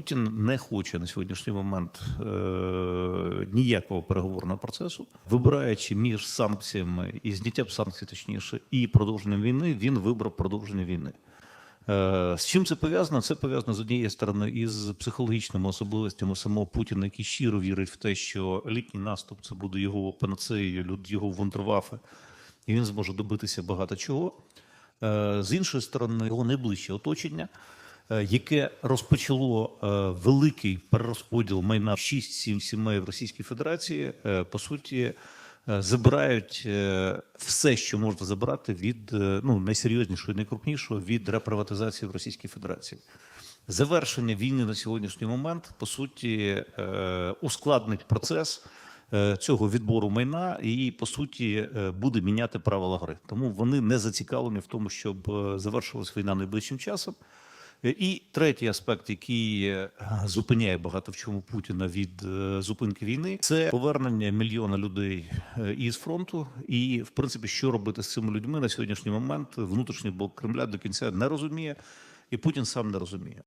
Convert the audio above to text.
Путін не хоче на сьогоднішній момент е, ніякого переговорного процесу, вибираючи між санкціями і зняттям санкцій, точніше, і продовженням війни, він вибрав продовження війни. Е, З чим це пов'язано? Це пов'язано з однієї сторони із психологічними особливостями самого Путіна, який щиро вірить в те, що літній наступ це буде його панацеєю, люд- його вундервафи, і він зможе добитися багато чого. Е, З іншої сторони, його найближче оточення, яке розпочало е, великий перерозподіл майна 6-7 сімей в Російській Федерації, е, по суті, е, забирають е, все, що можна забрати від е, ну, найсерйознішого, найкрупнішого від реприватизації в Російській Федерації. Завершення війни на сьогоднішній момент по суті е, ускладнить процес е, цього відбору майна і по суті е, буде міняти правила гри. Тому вони не зацікавлені в тому, щоб е, завершилась війна найближчим часом. І третій аспект, який е, зупиняє багато в чому Путіна від е, зупинки війни, це повернення мільйона людей е, із фронту. І в принципі, що робити з цими людьми на сьогоднішній момент, внутрішній блок Кремля до кінця не розуміє, і Путін сам не розуміє.